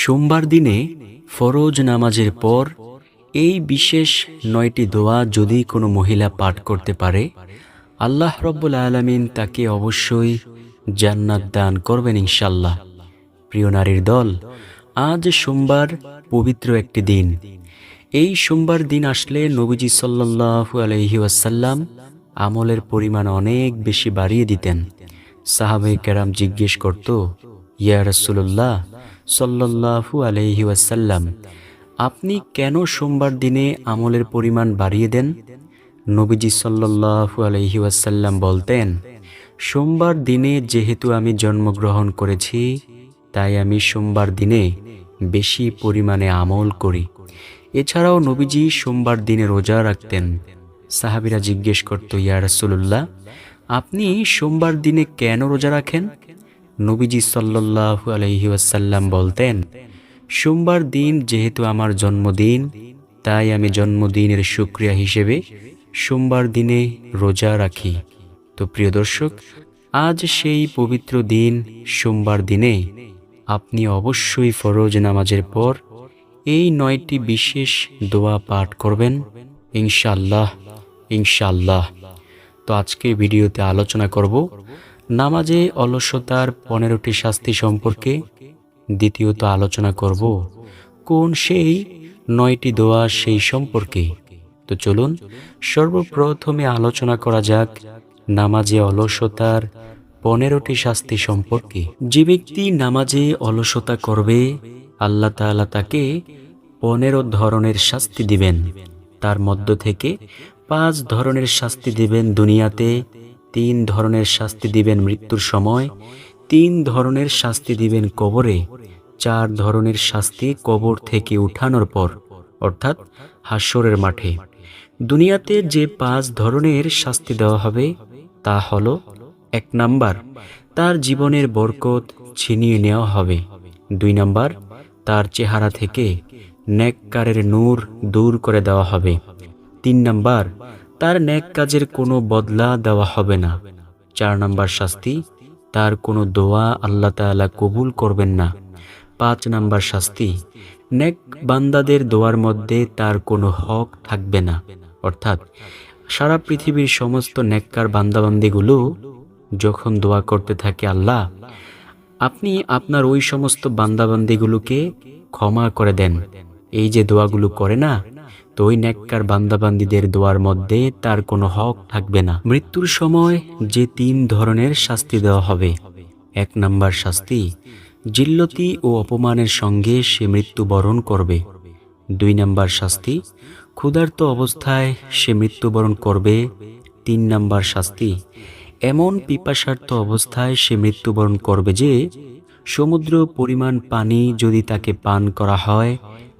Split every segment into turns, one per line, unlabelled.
সোমবার দিনে ফরজ নামাজের পর এই বিশেষ নয়টি দোয়া যদি কোনো মহিলা পাঠ করতে পারে, আল্লাহ রব্বুল আলমিন তাকে অবশ্যই জান্নাত দান করবেন ইনশাল্লাহ প্রিয় নারীর দল, আজ সোমবার পবিত্র একটি দিন। এই সোমবার দিন আসলে নবীজি সাল্লাহু আলহি ওয়াসাল্লাম আমলের পরিমাণ অনেক বেশি বাড়িয়ে দিতেন। সাহাবাই কেরাম জিজ্ঞেস করত, ইয়া রসুল্লাহ সাল্লাহু আলহি ওয়াসাল্লাম, আপনি কেন সোমবার দিনে আমলের পরিমাণ বাড়িয়ে দেন? নবীজি সাল্লাহু আলহি ওয়াসাল্লাম বলতেন, সোমবার দিনে যেহেতু আমি জন্মগ্রহণ করেছি, তাই আমি সোমবার দিনে বেশি পরিমাণে আমল করি। এছাড়াও নবীজি সোমবার দিনে রোজা রাখতেন। সাহাবিরা জিজ্ঞেস করত, ইয়া রাসূলুল্লাহ, আপনি সোমবার দিনে কেন রোজা রাখেন? নবীজি সাল্লাল্লাহু আলাইহি ওয়াসাল্লাম বলতেন, সোমবার দিন যেহেতু আমার জন্মদিন, তাই আমি জন্মদিনের শুক্রিয়া হিসেবে সোমবার দিনে রোজা রাখি। তো প্রিয় দর্শক, আজ সেই পবিত্র দিন সোমবার দিনে আপনি অবশ্যই ফরজ নামাজের পর এই নয়টি বিশেষ দোয়া পাঠ করবেন ইনশাল্লাহ ইনশাল্লাহ তো আজকে ভিডিওতে আলোচনা করব নামাজে অলসতার পনেরোটি শাস্তি সম্পর্কে দ্বিতীয়ত আলোচনা করব। কোন সেই নয়টি দোয়া সেই সম্পর্কে? তো চলুন, সর্বপ্রথমে আলোচনা করা যাক নামাজে অলসতার পনেরোটি শাস্তি সম্পর্কে। যে ব্যক্তি নামাজে অলসতা করবে, আল্লাহ তাআলা তাকে পনেরো ধরনের শাস্তি দিবেন। তার মধ্য থেকে পাঁচ ধরনের শাস্তি দিবেন দুনিয়াতে। তিন ধরনের শাস্তি দিবেন মৃত্যুর সময়, তিন ধরনের শাস্তি দিবেন কবরে, চার ধরনের শাস্তি কবর থেকে উঠানোর পর, অর্থাৎ হাস্যরের মাঠে। দুনিয়াতে যে পাঁচ ধরনের শাস্তি দেওয়া হবে, তা হলো এক নাম্বার, তার জীবনের বরকত ছিনিয়ে নেওয়া হবে। দুই নাম্বার, তার চেহারা থেকে ন্যাককারের নূর দূর করে দেওয়া হবে। তিন নাম্বার তার ন্যাক কাজের কোনো বদলা দেওয়া হবে না। চার নাম্বার শাস্তি, তার কোনো দোয়া আল্লাহ তাআলা কবুল করবেন না। পাঁচ নাম্বার শাস্তি নেক বান্দাদের দোয়ার মধ্যে তার কোনো হক থাকবে না। অর্থাৎ, সারা পৃথিবীর সমস্ত নেককার বান্দাবান্দিগুলো যখন দোয়া করতে থাকে আল্লাহ, আপনি আপনার ওই সমস্ত বান্দাবান্দিগুলোকে ক্ষমা করে দেন। এই যে দোয়াগুলো করে না তো ওই নেককার বান্দাবান্দিদের দোয়ার মধ্যে তার কোনো হক থাকবে না। মৃত্যুর সময় যে তিন ধরনের শাস্তি দেওয়া হবে। এক নাম্বার শাস্তি, জিল্লতি ও অপমানের সঙ্গে সে মৃত্যুবরণ করবে। দুই নাম্বার শাস্তি, ক্ষুধার্ত অবস্থায় সে মৃত্যুবরণ করবে। তিন নাম্বার শাস্তি, এমন পিপাসার্থ অবস্থায় সে মৃত্যুবরণ করবে যে সমুদ্র পরিমাণ পানি যদি তাকে পান করা হয়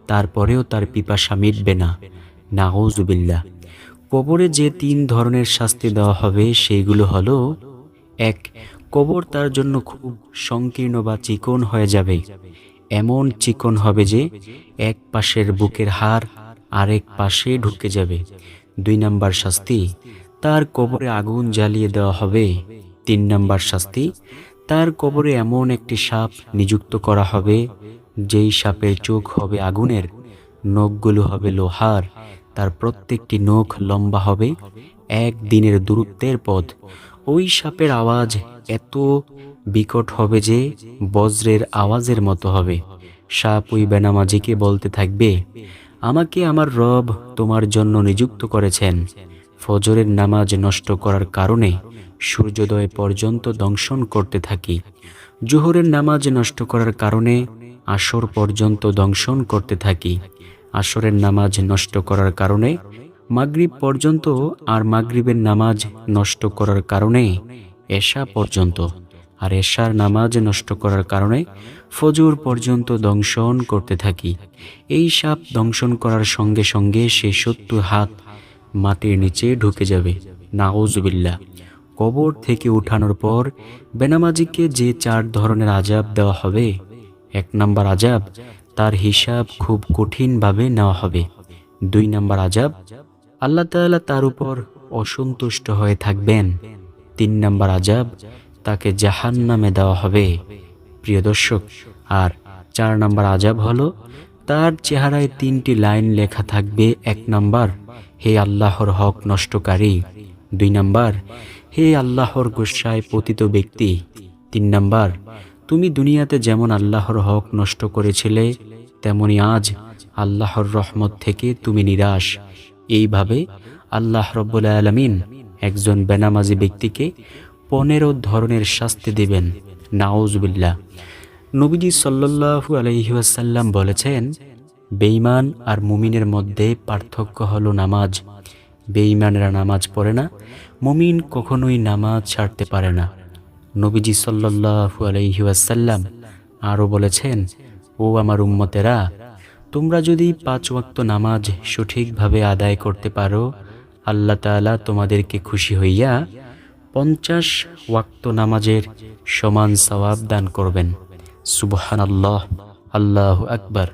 তারপরেও তার পিপাসা মিটবে না। নাউজুবিল্লা কবরে যে তিন ধরনের শাস্তি দেওয়া হবে, সেইগুলো হলো, এক, কবর তার জন্য খুব সংকীর্ণ বা চিকন হয়ে যাবে। এমন চিকন হবে যে, এক পাশের বুকের হাড় আরেক পাশে ঢুকে যাবে। দুই নাম্বার শাস্তি, তার কবরে আগুন জ্বালিয়ে দেওয়া হবে। তিন নাম্বার শাস্তি, তার কবরে এমন একটি সাপ নিযুক্ত করা হবে যেই সাপের চোখ হবে আগুনের, নখগুলো হবে লোহার, তার প্রত্যেকটি নখ লম্বা হবে এক দিনের দূরত্বের পথ। ওই সাপের আওয়াজ এত বিকট হবে যে বজ্রের আওয়াজের মতো হবে। সাপ ওই বেনামাজিকে বলতে থাকবে, আমাকে আমার রব তোমার জন্য নিযুক্ত করেছেন। ফজরের নামাজ নষ্ট করার কারণে সূর্যোদয় পর্যন্ত দংশন করতে থাকি। জোহরের নামাজ নষ্ট করার কারণে আসর পর্যন্ত দংশন করতে থাকি। আসরের নামাজ নষ্ট করার কারণে, মাগরিব পর্যন্ত আর মাগরিবের নামাজ নষ্ট করার কারণে এশা পর্যন্ত। আর এশার নামাজ নষ্ট করার কারণে ফজর পর্যন্ত দংশন করতে থাকি। এই সাপ দংশন করার সঙ্গে সঙ্গে সে সত্তর হাত মাটির নিচে ঢুকে যাবে। নাউজুবিল্লা কবর থেকে উঠানোর পর বেনামাজিকে যে চার ধরনের আজাব দেওয়া হবে এক নাম্বার আজাব তার হিসাব খুব কঠিনভাবে নেওয়া হবে। দুই নাম্বার আজাব, আল্লাহ তাআলা তার উপর অসন্তুষ্ট হয়ে থাকবেন। তিন নাম্বার আজাব, তাকে জাহান নামে দেওয়া হবে। প্রিয় দর্শক, আর চার নাম্বার আজাব হলো, তার চেহারায় তিনটি লাইন লেখা থাকবে। এক নাম্বার, হে আল্লাহর হক নষ্টকারী। দুই নাম্বার, হে আল্লাহর গোসায় পতিত ব্যক্তি। তিন নাম্বার তুমি দুনিয়াতে যেমন আল্লাহর হক নষ্ট করেছিলে, তেমনি আজ আল্লাহর রহমত থেকে তুমি নিরাশ। এইভাবে আল্লাহ রব্বুল আলমিন একজন বেনামাজি ব্যক্তিকে পনেরো ধরনের শাস্তি দেবেন। নাউজবিল্লা নবীজি সাল্লাল্লাহু আলহিহাসাল্লাম বলেছেন, বেঈমান আর মুমিনের মধ্যে পার্থক্য হলো নামাজ। বেঈমানেরা নামাজ পড়ে না, মুমিন কখনোই নামাজ ছাড়তে পারে না। নবীজি সাল্লাল্লাহু আলহিহাসাল্লাম আরও বলেছেন, ও আমার উম্মতেরা, তোমরা যদি পাঁচ ওয়াক্ত নামাজ সঠিকভাবে আদায় করতে পারো, আল্লাহ তাআলা তোমাদেরকে খুশি হইয়া পঞ্চাশ ওয়াক্ত নামাজের সমান সওয়াব দান করবেন। সুবহান আল্লাহ আল্লাহ আকবার।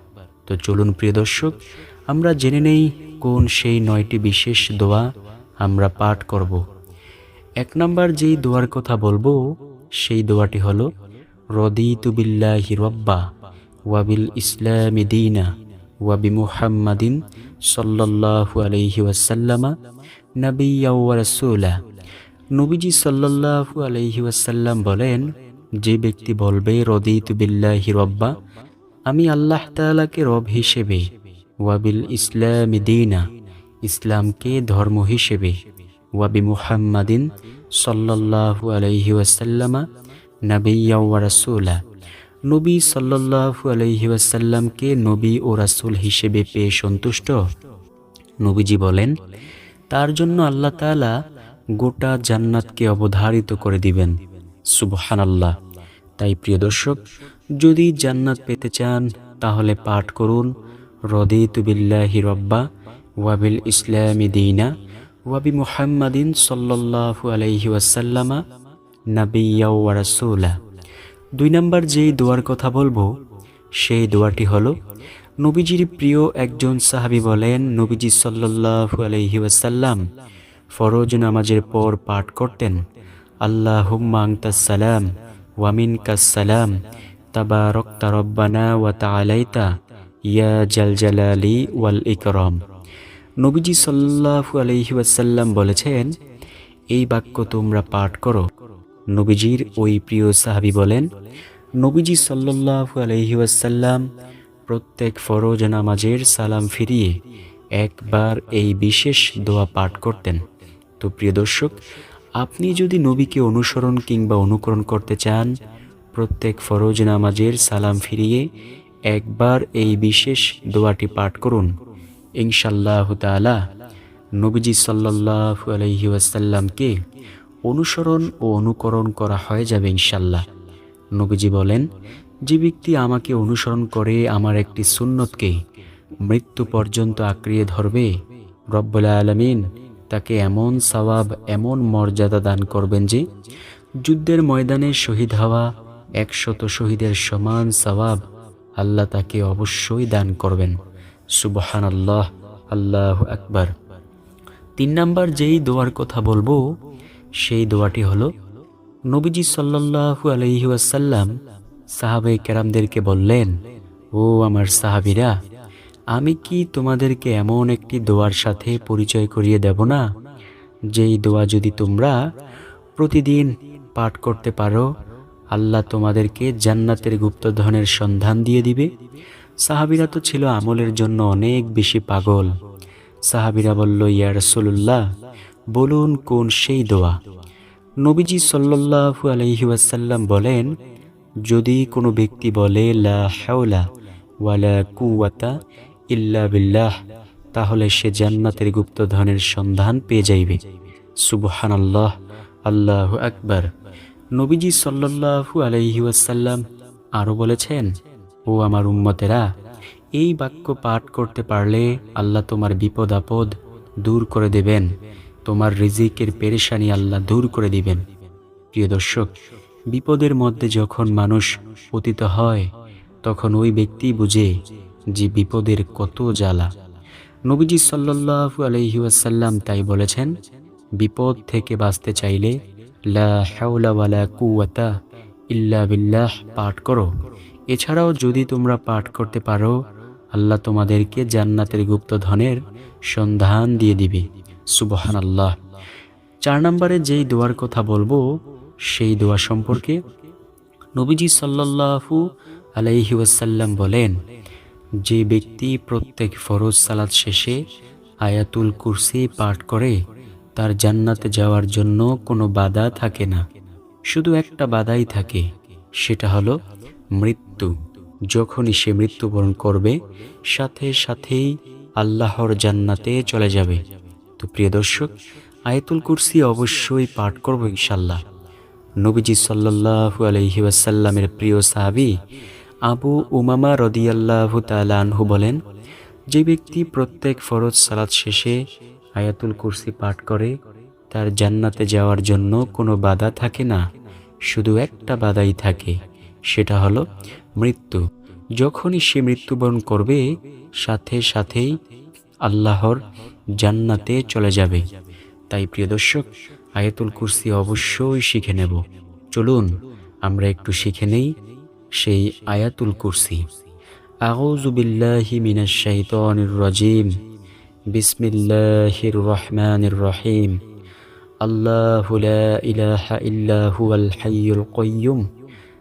তো চলুন প্রিয় দর্শক, আমরা জেনে নেই কোন সেই নয়টি বিশেষ দোয়া আমরা পাঠ করব। এক নম্বর যেই দোয়ার কথা বলব সেই দোয়াটি হলো, রদিতু বিল্লাহি রব্বা ওয়াবিল ইসলামি দিনা ওয়াবি মুহাম্মাদিন সাল্লাল্লাহু আলাইহি ওয়াসাল্লামা নবিয়্যা ওয়া নবীজি সাল্লাল্লাহু আলাইহি ওয়াসাল্লাম বলেন, যে ব্যক্তি বলবে, রদিতু বিল্লাহি রব্বা, আমি আল্লাহ তাআলাকে রব হিসেবে ওয়াবিল ইসলামি দিনা, ইসলামকে ধর্ম হিসেবে ওয়াবি মুহাম্মাদিন সাল্লাল্লাহু আলাইহি ওয়াসাল্লামা রাসূলা। নবী সাল্লাল্লাহু আলাইহি ওয়াসাল্লামকে নবী ও রাসূল হিসেবে পেয়ে সন্তুষ্ট। নবীজি বলেন, তার জন্য আল্লাহ তাআলা গোটা জান্নাতকে অবধারিত করে দিবেন। সুবহানাল্লাহ। তাই প্রিয় দর্শক, যদি জান্নাত পেতে চান, তাহলে পাঠ করুন, রদিতু বিল্লাহি রব্বা ওয়াবিল ইসলামি দিনা। ওয়াবি মুহাম্মাদিন সাল্লাল্লাহু আলাইহি ওয়াসাল্লামা রাসূলা। দুই নাম্বার যেই দোয়ার কথা বলব, সেই দোয়াটি হলো, নবীজির প্রিয় একজন সাহাবী বলেন, নবীজি সাল্লাল্লাহু আলাইহি ওয়াসাল্লাম, ফরজ নামাজের পর পাঠ করতেন আনতাস সালাম ওয়ামিন কাসসালাম তাবারাকতা রব্বানা ওয়া তাআলাইতা, ইয়া জাল জালালি ওয়াল ইকরাম। নবীজি সাল্লাল্লাহু আলাইহি ওয়াসাল্লাম বলেছেন, এই বাক্য তোমরা পাঠ করো। নবীজির ওই প্রিয় সাহাবী বলেন, নবীজি সাল্লাল্লাহু আলাইহি ওয়াসাল্লাম প্রত্যেক ফরজ নামাজের সালাম ফিরিয়ে একবার এই বিশেষ দোয়া পাঠ করতেন। তো প্রিয় দর্শক, আপনি যদি নবীকে অনুসরণ কিংবা অনুকরণ করতে চান, প্রত্যেক ফরজ নামাজের সালাম ফিরিয়ে একবার এই বিশেষ দোয়াটি পাঠ করুন। ইনশাল্লাহ তাআলা নবীজি সাল্লাল্লাহু আলাইহি ওয়াসাল্লামকে অনুসরণ ও অনুকরণ করা হয়ে যাবে ইনশাল্লাহ নবীজি বলেন, যে ব্যক্তি আমাকে অনুসরণ করে আমার একটি সুন্নতকে মৃত্যু পর্যন্ত আঁকড়িয়ে ধরবে, রব্বুল আলমিন তাকে এমন সওয়াব, এমন মর্যাদা দান করবেন যে যুদ্ধের ময়দানে শহীদ হওয়া একশত শহীদের সমান সওয়াব আল্লাহ তাকে অবশ্যই দান করবেন। সুবহান আল্লাহ আল্লাহ আকবার। তিন নাম্বার যেই দোয়ার কথা বলব, সেই দোয়াটি হলো, নবীজি সাল্লাল্লাহু আলাইহি ওয়াসাল্লাম সাহাবে কেরামদেরকে বললেন, ও আমার সাহাবিরা, আমি কি তোমাদেরকে এমন একটি দোয়ার সাথে পরিচয় করিয়ে দেব না? যেই দোয়া যদি তোমরা প্রতিদিন পাঠ করতে পারো, আল্লাহ তোমাদেরকে জান্নাতের গুপ্তধনের সন্ধান দিয়ে দিবে। সাহাবিরা তো ছিল আমলের জন্য অনেক বেশি পাগল। সাহাবিরা বলল, ইয়া রাসূলুল্লাহ, বলুন কোন সেই দোয়া? নবীজি সাল্লাল্লাহু আলাইহি ওয়াসাল্লাম বলেন, যদি কোনো ব্যক্তি বলে, লা ওয়ালা কুওয়াতা ইল্লা বিল্লাহ, তাহলে সে জান্নাতের গুপ্তধনের সন্ধান পেয়ে যাইবে। সুবহান আল্লাহ আল্লাহ আকবার। নবীজি সাল্লাল্লাহু আলাইহি ওয়াসাল্লাম আরও বলেছেন ও আমার উম্মতেরা, এই বাক্য পাঠ করতে পারলে আল্লাহ তোমার বিপদ আপদ দূর করে দেবেন, তোমার রিজিকের পেরেশানি আল্লাহ দূর করে দিবেন। প্রিয় দর্শক, বিপদের মধ্যে যখন মানুষ পতিত হয়, তখন ওই ব্যক্তি বুঝে যে বিপদের কত জ্বালা। নবীজি সাল্লাল্লাহু আলাইহি ওয়াসাল্লাম তাই বলেছেন, বিপদ থেকে বাঁচতে চাইলে লা হাওলা ইল্লা বিল্লাহ পাঠ করো। এছাড়াও যদি তোমরা পাঠ করতে পারো, আল্লাহ তোমাদেরকে জান্নাতের গুপ্তধনের সন্ধান দিয়ে দিবে। সুবহান আল্লাহ চার নম্বরে যেই দোয়ার কথা বলব, সেই দোয়া সম্পর্কে নবীজি সাল্লাল্লাহু আলাইহি ওয়াসাল্লাম বলেন, যে ব্যক্তি প্রত্যেক ফরজ সালাত শেষে আয়াতুল কুরসি পাঠ করে, তার জান্নাতে যাওয়ার জন্য কোনো বাধা থাকে না। শুধু একটা বাধাই থাকে, সেটা হলো মৃত্যু। যখনই সে মৃত্যুবরণ করবে, সাথে সাথেই আল্লাহর জান্নাতে চলে যাবে। তো প্রিয় দর্শক, আয়াতুল কুরসি অবশ্যই পাঠ করব ইনশাল্লাহ নবীজি সাল্লাল্লাহু আলহি ওয়াসাল্লামের প্রিয় সাহাবি আবু উমামা রদিয়াল্লাহু তাআলা আনহু বলেন, যে ব্যক্তি প্রত্যেক ফরজ সালাত শেষে আয়াতুল কুরসি পাঠ করে, তার জান্নাতে যাওয়ার জন্য কোনো বাধা থাকে না। শুধু একটা বাধাই থাকে সেটা হলো মৃত্যু। যখনই সে মৃত্যুবরণ করবে, সাথে সাথেই আল্লাহর জান্নাতে চলে যাবে। তাই প্রিয় দর্শক, আয়াতুল কুরসি অবশ্যই শিখে নেব। চলুন, আমরা একটু শিখে নেই সেই আয়াতুল কুরসি। আউযু বিল্লাহি মিনাশ শাইতানির রাজিম। বিসমিল্লাহির রহমানির রহিম। আল্লাহু লা ইলাহা ইল্লা হুয়াল হাইয়ুল কাইয়্যুম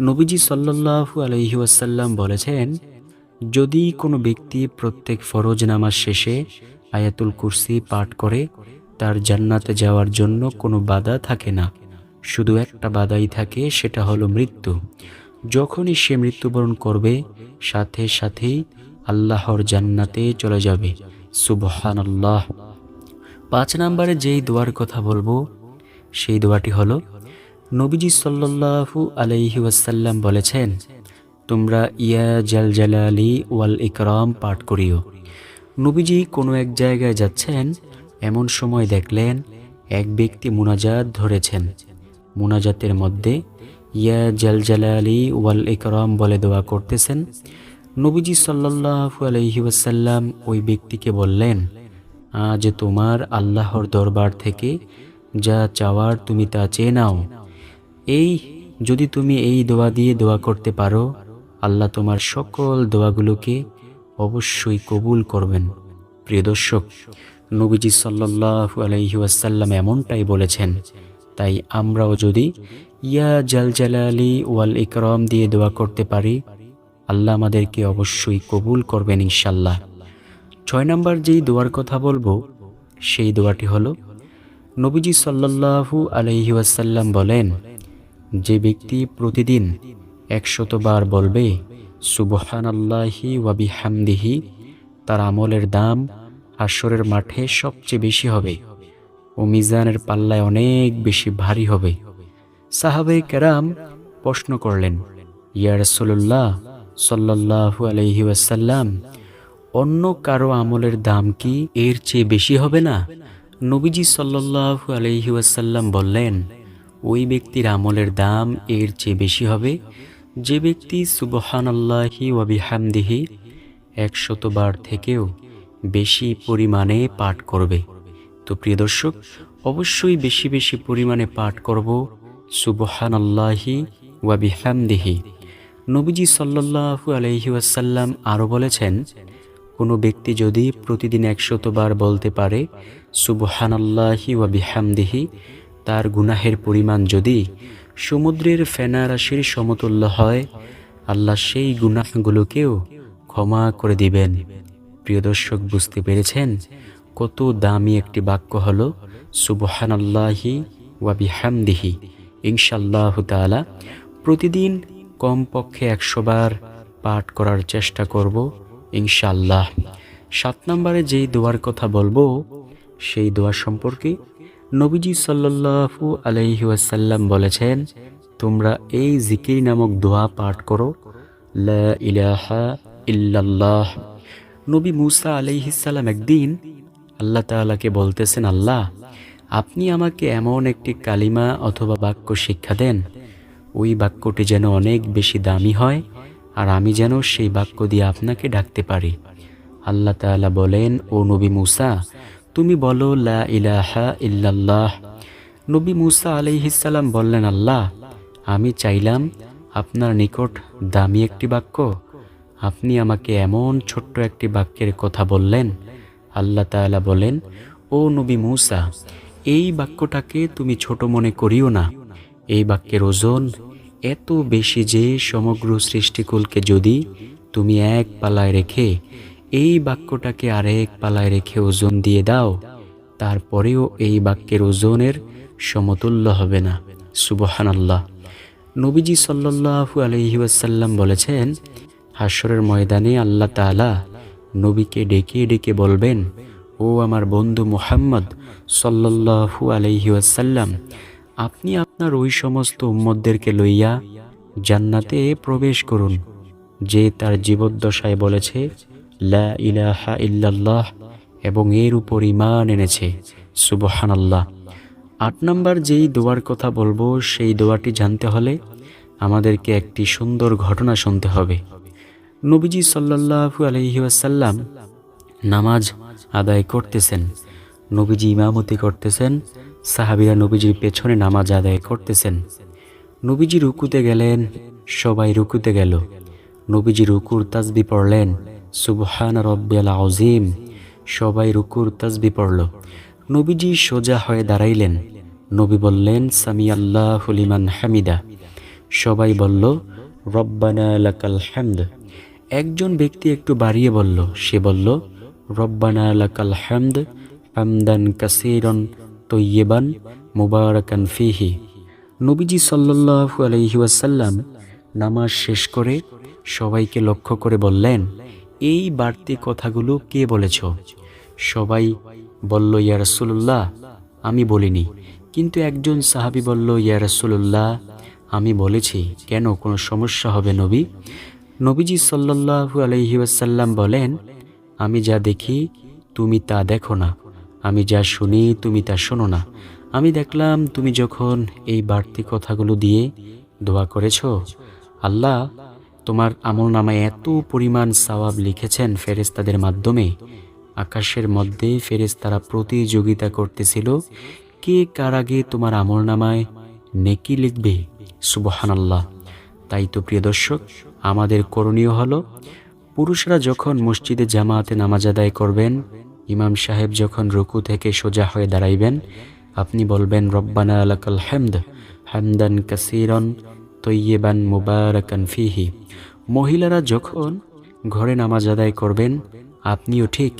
নবীজি সাল্লাল্লাহু আলহি ওয়াসাল্লাম বলেছেন, যদি কোনো ব্যক্তি প্রত্যেক ফরজ নামাজ শেষে আয়াতুল কুরসি পাঠ করে, তার জান্নাতে যাওয়ার জন্য কোনো বাধা থাকে না। শুধু একটা বাধাই থাকে, সেটা হলো মৃত্যু। যখনই সে মৃত্যুবরণ করবে, সাথে সাথেই আল্লাহর জান্নাতে চলে যাবে। সুবহান আল্লাহ পাঁচ নম্বরে যেই দোয়ার কথা বলব, সেই দোয়াটি হলো নবীজি সাল্লাল্লাহু আলাইহি ওয়াসাল্লাম বলেছেন, তোমরা ইয়া জাল জালালি ওয়াল ইকরাম পাঠ করিও। নবীজি কোনো এক জায়গায় যাচ্ছেন, এমন সময় দেখলেন এক ব্যক্তি মুনাজাত ধরেছেন। মুনাজাতের মধ্যে ইয়া জাল জালালি ওয়াল ইকরাম বলে দোয়া করতেছেন। নবীজি সাল্লাল্লাহু আলাইহি ওয়াসাল্লাম ওই ব্যক্তিকে বললেন, আজ তোমার আল্লাহর দরবার থেকে যা চাওয়ার তুমি তা চেয়ে নাও। এই, যদি তুমি এই দোয়া দিয়ে দোয়া করতে পারো, আল্লাহ তোমার সকল দোয়াগুলোকে অবশ্যই কবুল করবেন। প্রিয় দর্শক, নবীজি সাল্লাহু আলহি ওয়াসাল্লাম এমনটাই বলেছেন, তাই আমরাও যদি ইয়া জাল জালালি ওয়াল ইকরম দিয়ে দোয়া করতে পারি, আল্লাহ আমাদেরকে অবশ্যই কবুল করবেন ইনশাল্লাহ ছয় নম্বর যেই দোয়ার কথা বলব, সেই দোয়াটি হলো, নবীজি সাল্লাহু আলহি ওয়াসাল্লাম বলেন যে ব্যক্তি প্রতিদিন একশতবার বলবে সুবহান আল্লাহি ওয়াবি হামদিহি তার আমলের দাম হাসরের মাঠে সবচেয়ে বেশি হবে ও মিজানের পাল্লায় অনেক বেশি ভারী হবে। সাহাবে কেরাম প্রশ্ন করলেন, ইয়া সাল্লাহু আলহি ওয়াসাল্লাম, অন্য কারও আমলের দাম কি এর চেয়ে বেশি হবে না? নবীজি সাল্লাহু আলহি ওয়াসাল্লাম বললেন ওই ব্যক্তির আমলের দাম এর চেয়ে বেশি হবে। যে ব্যক্তি সুবহান আল্লাহি ওয়াবিহামদিহি একশতবার থেকেও বেশি পরিমাণে পাঠ করবে। তো প্রিয় দর্শক, অবশ্যই বেশি বেশি পরিমাণে পাঠ করব সুবহান আল্লাহি ওয়াবিহামদিহি নবীজি সাল্লাহু আলহি ওয়াসাল্লাম আরও বলেছেন, কোনো ব্যক্তি যদি প্রতিদিন একশতবার বলতে পারে সুবহান আল্লাহি ওয়াবিহামদিহি তার গুনাহের পরিমাণ যদি সমুদ্রের ফেনা রাশির সমতুল্য হয়, আল্লাহ সেই গুনাহগুলোকেও ক্ষমা করে দিবেন। প্রিয় দর্শক, বুঝতে পেরেছেন কত দামি একটি বাক্য হলো সুবহান আল্লাহি ওয়াবিহামদিহি ইনশাল্লাহ তালা প্রতিদিন কমপক্ষে একশোবার পাঠ করার চেষ্টা করব ইনশাল্লাহ সাত নম্বরে যেই দোয়ার কথা বলব, সেই দোয়া সম্পর্কে নবীজি সাল্লাল্লাহু আলাইহি ওয়াসাল্লাম বলেছেন, তোমরা এই জিকির নামক দোয়া পাঠ করো, লা ইলাহা ইল্লাল্লাহ। নবী মুসা আলাইহিসাল্লাম একদিন আল্লাহ তাআলাকে বলতেছেন, আল্লাহ, আপনি আমাকে এমন একটি কালিমা অথবা বাক্য শিক্ষা দেন। ওই বাক্যটি যেন অনেক বেশি দামি হয় আর আমি যেন সেই বাক্য দিয়ে আপনাকে ডাকতে পারি। আল্লাহ তাআলা বলেন, ও নবী মুসা তুমি বলো, লা ইলাহা ইল্লাল্লাহ। নবী মুসা আলাইহিসাল্লাম বললেন, আল্লাহ, আমি চাইলাম আপনার নিকট দামি একটি বাক্য। আপনি আমাকে এমন ছোট্ট একটি বাক্যের কথা বললেন। আল্লাহ তাআলা বলেন, ও নবী মুসা, এই বাক্যটাকে তুমি ছোট মনে করিও না। এই বাক্যের ওজন এত বেশি যে সমগ্র সৃষ্টিকুলকে যদি তুমি এক পালায় রেখে এই বাক্যটাকে আরেক পালায় রেখে ওজন দিয়ে দাও, তারপরেও এই বাক্যের ওজনের সমতুল্য হবে না। সুবহানাল্লাহ। নবীজি সাল্লাল্লাহু আলাইহি ওয়াসাল্লাম বলেছেন হাসরের ময়দানে আল্লাহ তাআলা নবীকে ডেকে ডেকে বলবেন, ও আমার বন্ধু মুহাম্মদ সাল্লাল্লাহু আলাইহি ওয়াসাল্লাম, আপনি আপনার ওই সমস্ত উম্মতদেরকে লইয়া জান্নাতে প্রবেশ করুন, যে তার জীবদ্দশায় বলেছে লা ইলাহা ইল্লাল্লাহ এবং এর উপর ইমান এনেছে। সুবহানাল্লাহ। আট নম্বর যেই দোয়ার কথা বলব, সেই দোয়াটি জানতে হলে আমাদেরকে একটি সুন্দর ঘটনা শুনতে হবে। নবীজি সাল্লাল্লাহু আলাইহি ওয়াসাল্লাম নামাজ আদায় করতেছেন। নবীজি ইমামতি করতেছেন, সাহাবিরা নবীজির পেছনে নামাজ আদায় করতেছেন। নবীজি রুকুতে গেলেন, সবাই রুকুতে গেল। নবীজি রুকুর তাজবি পড়লেন সুবহান রব্বিয়াল আউজিম সবাই রুকুর তাজবি পড়ল। নবীজি সোজা হয়ে দাঁড়াইলেন। নবী বললেন সামি আল্লাহ হলিমান হামিদা। সবাই বলল, রব্বানা লাকাল হামদ। একজন ব্যক্তি একটু বাড়িয়ে বলল, সে বলল, রব্বানা লাকাল হামদ হামদান কাসিরন তৈয়েবান মুবারাকান ফিহি। নবীজি সাল্লাল্লাহু আলাইহি ওয়াসাল্লাম নামাজ শেষ করে সবাইকে লক্ষ্য করে বললেন এই বাড়তি কথাগুলো কে বলেছ? সবাই বলল, ইয়া আমি বলিনি। কিন্তু একজন সাহাবি বলল, ইয়া রাসূলুল্লাহ। আমি বলেছি, কেন? কোনো সমস্যা হবে নবী? নবীজি সাল্লাল্লাহু আলাইহি ওয়াসাল্লাম বলেন, আমি যা দেখি, তুমি তা দেখো না। আমি যা শুনি, তুমি তা শোনো না। আমি দেখলাম, তুমি যখন এই বাড়তি কথাগুলো দিয়ে দোয়া করেছ, আল্লাহ তোমার আমল নামায় এত পরিমাণ সওয়াব লিখেছেন ফেরেস্তাদের মাধ্যমে। আকাশের মধ্যে ফেরেস্তারা প্রতিযোগিতা করতেছিল, কে কার আগে তোমার আমল নামায় নেকি লিখবে? সুবহান আল্লাহ তাই তো প্রিয় দর্শক, আমাদের করণীয় হলো, পুরুষরা যখন মসজিদে জামাতে নামাজ আদায় করবেন, ইমাম সাহেব যখন রুকু থেকে সোজা হয়ে দাঁড়াইবেন, আপনি বলবেন, রব্বানা আলাকাল হেমদ হেমদান কাসিরন তৈয়েবান মুবারাকান ফিহি। মহিলারা যখন ঘরে নামাজ আদায় করবেন, আপনিও ঠিক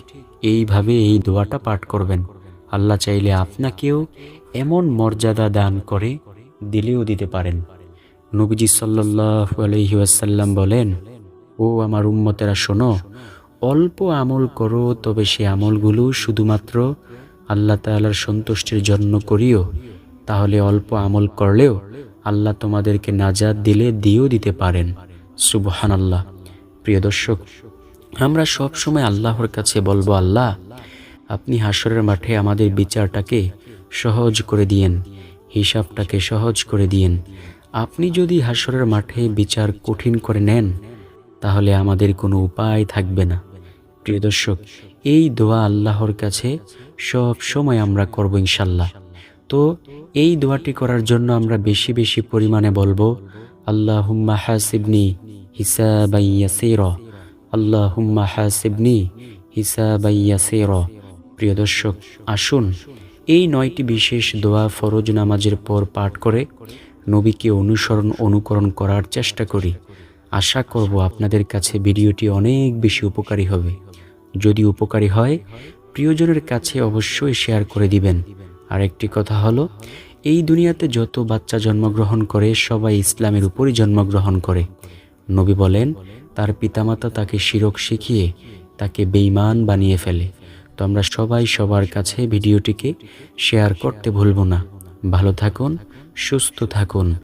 এইভাবে এই দোয়াটা পাঠ করবেন। আল্লাহ চাইলে আপনাকেও এমন মর্যাদা দান করে দিলেও দিতে পারেন। নবীজি সাল্লাহ আলহি বলেন, ও আমার উম্মতেরা, শোনো, অল্প আমল করো, তবে সে আমলগুলো শুধুমাত্র আল্লাহ তাআলার সন্তুষ্টির জন্য করিও। তাহলে অল্প আমল করলেও আল্লাহ তোমাদেরকে নাজাদ দিলে দিয়েও দিতে পারেন। সুবহান আল্লাহ প্রিয় দর্শক, আমরা সব সময় আল্লাহর কাছে বলব, আল্লাহ, আপনি হাসরের মাঠে আমাদের বিচারটাকে সহজ করে দিয়েন, হিসাবটাকে সহজ করে দিয়েন। আপনি যদি হাসরের মাঠে বিচার কঠিন করে নেন, তাহলে আমাদের কোনো উপায় থাকবে না। প্রিয় দর্শক, এই দোয়া আল্লাহর কাছে সব সময় আমরা করব ইনশাল্লাহ। তো এই দোয়াটি করার জন্য আমরা বেশি বেশি পরিমাণে বলব আল্লাহ হুম্মা হাসিবনি হিসাবাইয়াসির আল্লাহ হুম্মা হাসিবনি হিসাবাইয়াসির প্রিয় দর্শক, আসুন এই নয়টি বিশেষ দোয়া ফরজ নামাজের পর পাঠ করে নবীকে অনুসরণ, অনুকরণ করার চেষ্টা করি। আশা করব আপনাদের কাছে ভিডিওটি অনেক বেশি উপকারী হবে। যদি উপকারী হয়, প্রিয়জনের কাছে অবশ্যই শেয়ার করে দিবেন। আর একটি কথা হলো, এই দুনিয়াতে যত বাচ্চা জন্মগ্রহণ করে, সবাই ইসলামের উপরই জন্মগ্রহণ করে। নবী বলেন, তার পিতামাতা তাকে শিরক শিখিয়ে তাকে বেইমান বানিয়ে ফেলে। তো আমরা সবাই সবার কাছে ভিডিওটিকে শেয়ার করতে ভুলব না। ভালো থাকুন, সুস্থ থাকুন।